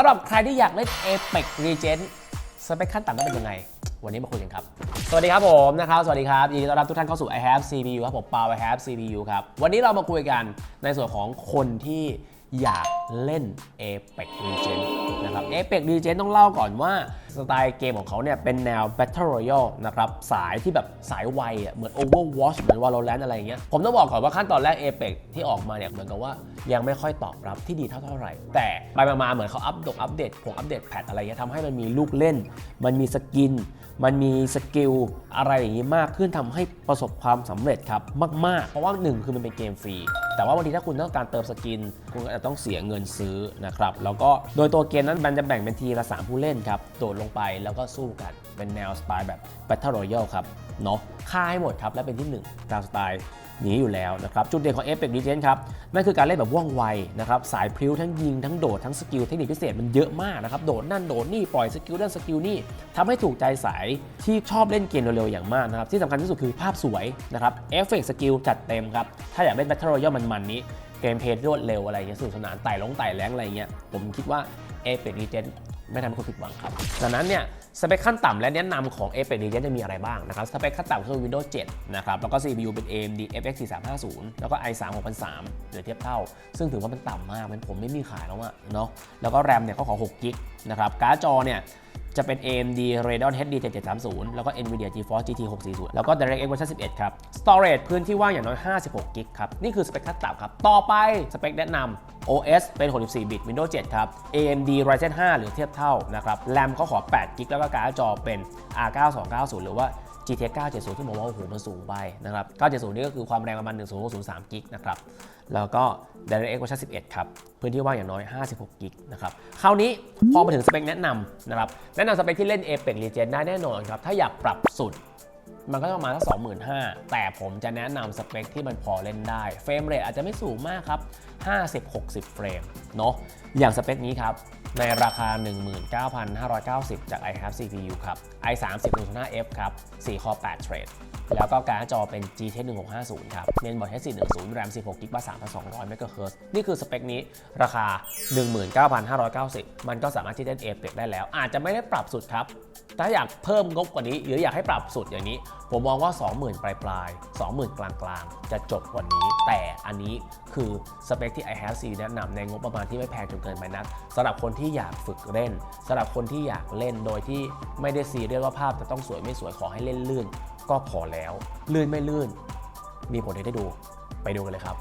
สำหรับใครที่อยากเล่น Apex Legends สเปคขั้นต่ำต้องเป็นยังไง วันนี้มาคุยกันครับ สวัสดีครับผมนะครับ สวัสดีครับ ยินดีต้อนรับทุกท่านเข้าสู่ I have CPU ครับผมปาว I have CPU ครับ วันนี้เรามาคุยกันในส่วนของคนที่อยากเล่น Apex Legends นะครับ Apex Legends ต้องเล่าก่อนว่า สไตล์เกมของเขาเนี่ยเป็นแนว Battle Royale นะครับสายที่แบบสายไวอะเหมือน Overwatch เหมือน Valorant อะไรเงี้ยผมต้องบอกก่อนว่าขั้นตอนแรก Apex ที่ออกมาเนี่ยเหมือนกับว่ายังไม่ค่อยตอบรับที่ดีเท่าเท่าไหร่ แต่ไปมาเหมือนเขาอัปดตอัปเดตผงอัปเดตแพทอะไรเงี้ยทำให้มันมีลูกเล่น มันมีสกิน มันมีสกิลอะไรอย่างนี้มากขึ้นทำให้ประสบความสำเร็จครับมาก ๆ เพราะว่าหนึ่งคือมันเป็นเกมฟรี แต่ว่าบางทีถ้าคุณต้องการเติมสกิน คุณก็จะต้องเสียเงินซื้อนะครับ แล้วก็โดยตัวเกมนั้นมันจะแบ่งเป็นทีละ 3 ผู้เล่นครับ โดดลงไปแล้วก็สู้กัน เป็นแนวสไตล์แบบ Battle Royale ครับ เนาะฆ่าให้หมดครับและเป็นที่ 1 ตามสไตล์นี้อยู่แล้วนะครับ จุดเด่นของ Apex Legends ครับ นั่นคือการเล่นแบบว่องไวนะครับ สายพริ้วทั้งยิง ทั้งโดด ทั้งสกิลเทคนิคพิเศษมันเยอะมากนะครับ โดดนั่นโดดนี่ ปล่อยสกิลนั่นสกิลนี่ทำให้ถูกใจสายที่ชอบเล่นเกมเร็วๆ อย่างมากนะครับ ที่สำคัญที่สุดคือภาพสวยนะครับเอฟเฟกต์สกิลจัดเต็มครับ ถ้าอยากเล่น Battle Royale มันๆนี้เกมเพลย์รวดเร็วอะไรเงี้ยสนุกสนานไต่ลงไต่แรงอะไรเงี้ยผมคิดว่า Apex Legends ไม่ทำให้คุณผิดหวังครับ ดังนั้นเนี่ยสเปคขั้นต่ำและแนะนำของ Apex Legends จะมีอะไรบ้างนะครับ สเปคขั้นต่ำคือ Windows 7 นะครับ แล้วก็ CPU เป็น AMD FX 4350 แล้วก็ i3 6003เหลือเทียบเท่า ซึ่งถือว่ามันต่ำมากมันผมไม่มีขายแล้วอะเนาะ แล้วก็ RAM เนี่ยเขาขอ6กิกนะครับ การ์ดจอเนี่ย จะเป็น AMD Radeon HD 7730 แล้วก็ Nvidia GeForce GT 640 แล้วก็ DirectX version 11 ครับ Storage พื้นที่ว่างอย่างน้อย 56 กิกครับ นี่คือสเปคขั้นต่ำครับ ต่อไปสเปคแนะนำ OS เป็น 64 บิต Windows 7 ครับ AMD Ryzen 5 หรือเทียบเท่านะครับ RAM เขาขอ 8 กิกแล้วก็การ์ดจอเป็น R9290 หรือว่า GTX 970 ที่บอกว่าโอ้โหมันสูงไปนะครับ 970 นี่ก็คือความแรงประมาณ1603กิกนะครับ แล้วก็ DirectX version 11 ครับ พื้นที่ว่างอย่างน้อย 56 กิกนะครับ คราวนี้พอมาถึงสเปคแนะนำนะครับ แนะนำสเปคที่เล่น Apex Legends ได้แน่นอนครับ ถ้าอยากปรับสุดมันก็ประมาณสัก25,000แต่ผมจะแนะนำสเปคที่มันพอเล่นได้ เฟรมเรทอาจจะไม่สูงมากครับ 50-60 เฟรม เนาะอย่างสเปคนี้ครับ ในราคา 19,590 จาก i have CPU ครับ i30 1.5F ครับ 4 core 8 thread แล้วก็การ์ดจอเป็น GT 1650 ครับ เมนบอร์ด H410 RAM 16 GB 3,200 MHz นี่คือสเปคนี้ราคา 19,590 มันก็สามารถที่จะเล่น Apex ได้แล้ว อาจจะไม่ได้ปรับสุดครับ ถ้าอยากเพิ่มงบกว่านี้ หรืออยากให้ปรับสุดอย่างนี้ ผมมองว่า 20,000 ปลายปลายๆ20,000 กลางกลางๆจะจบกว่านี้ แต่อันนี้คือสเปคที่ i have C แนะนำในงบประมาณที่ไม่แพงจนเกินไปนักสำหรับคนที่อยากฝึกเล่นสำหรับคนที่อยากเล่นโดยที่ไม่ได้ซีเรียสว่าภาพจะต้องสวยไม่สวยขอให้เล่นลื่นก็พอแล้วลื่นไม่ลื่น มีผลให้ได้ดูไปดูกันเลยครับ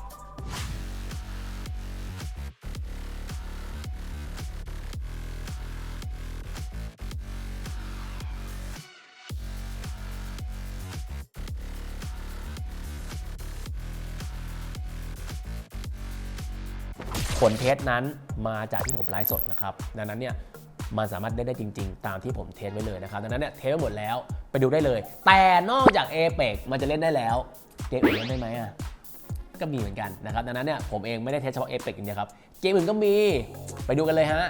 ผลเทสนั้นมาจากที่ผมไลฟ์สดนะครับ ดังนั้นเนี่ย มันสามารถได้ได้จริง ๆ ตามที่ผมเทสไว้เลยนะครับดังนั้นเนี่ยเทสไว้หมดแล้วไปดูได้เลย แต่นอกจาก a p e x มันจะเล่นได้แล้วเกมอื่นเล่นได้ไหมอะก็มีเหมือนกันนะครับดังนั้นเนี่ยผมเองไม่ได้เทสเฉพาะเอเปกอย่างเดียวครับเกมอื่นก็มีไปดูกันเลยฮะ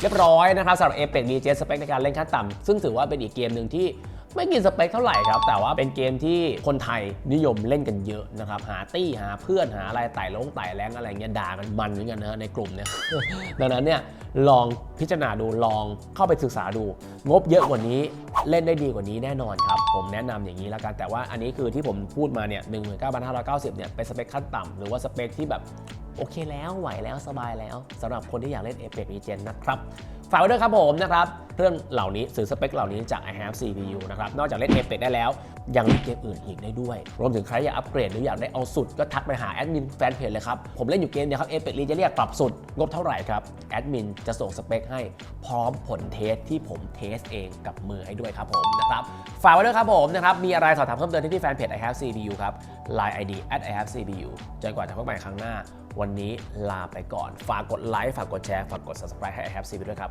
เรียบร้อยนะครับสำหรับ Apex Legends สเปคในการเล่นขั้นต่ำซึ่งถือว่าเป็นอีกเกมหนึ่งที่ไม่กินสเปคเท่าไหร่ครับ แต่ว่าเป็นเกมที่คนไทยนิยมเล่นกันเยอะนะครับ หาตี้หาเพื่อนหาอะไรไต่ลงไต่แรงอะไรเงี้ยด่ากันมันเหมือนกันนะในกลุ่มเนี่ยดังนั้นเนี่ยลองพิจารณาดูลองเข้าไปศึกษาดู งบเยอะกว่านี้เล่นได้ดีกว่านี้แน่นอนครับ ผมแนะนำอย่างนี้แล้วกันแต่ว่าอันนี้คือที่ผมพูดมาเนี่ย19,590เนี่ยเป็นสเปคขั้นต่ำหรือว่าสเปคที่แบบ โอเคแล้วไหวแล้วสบายแล้วสำหรับคนที่อยากเล่น Apex Legends นะครับ ฝากไว้ด้วยครับผมนะครับ เรื่องเหล่านี้สื่อสเปคเหล่านี้จาก i have CPU นะครับ นอกจากเล่น Apex ได้แล้ว ยังเล่นเกมอื่นอีกได้ด้วย รวมถึงใครอยากอัปเกรดหรืออยากได้เอาสุด ก็ทักไปหาแอดมินแฟนเพจเลยครับ ผมเล่นอยู่เกมเดียวครับ Apex Legends เรียกปรับสุด งบเท่าไหร่ครับ แอดมินจะส่งสเปคให้พร้อมผลเทสที่ผมเทสเองกับมือให้ด้วยครับผมนะครับ ฝากไว้ด้วยครับผมนะครับ มีอะไรสอบถามเพิ่มเติมที่ที่แฟนเพจ i have CPU ครับ line id at i have CPU จนกว่าจะพบกันใหม่ครั้งหน้า วันนี้ลาไปก่อน ฝากกดไลค์ ฝากกดแชร์ ฝากกด subscribe ให้ i have CPU ด้วยครับ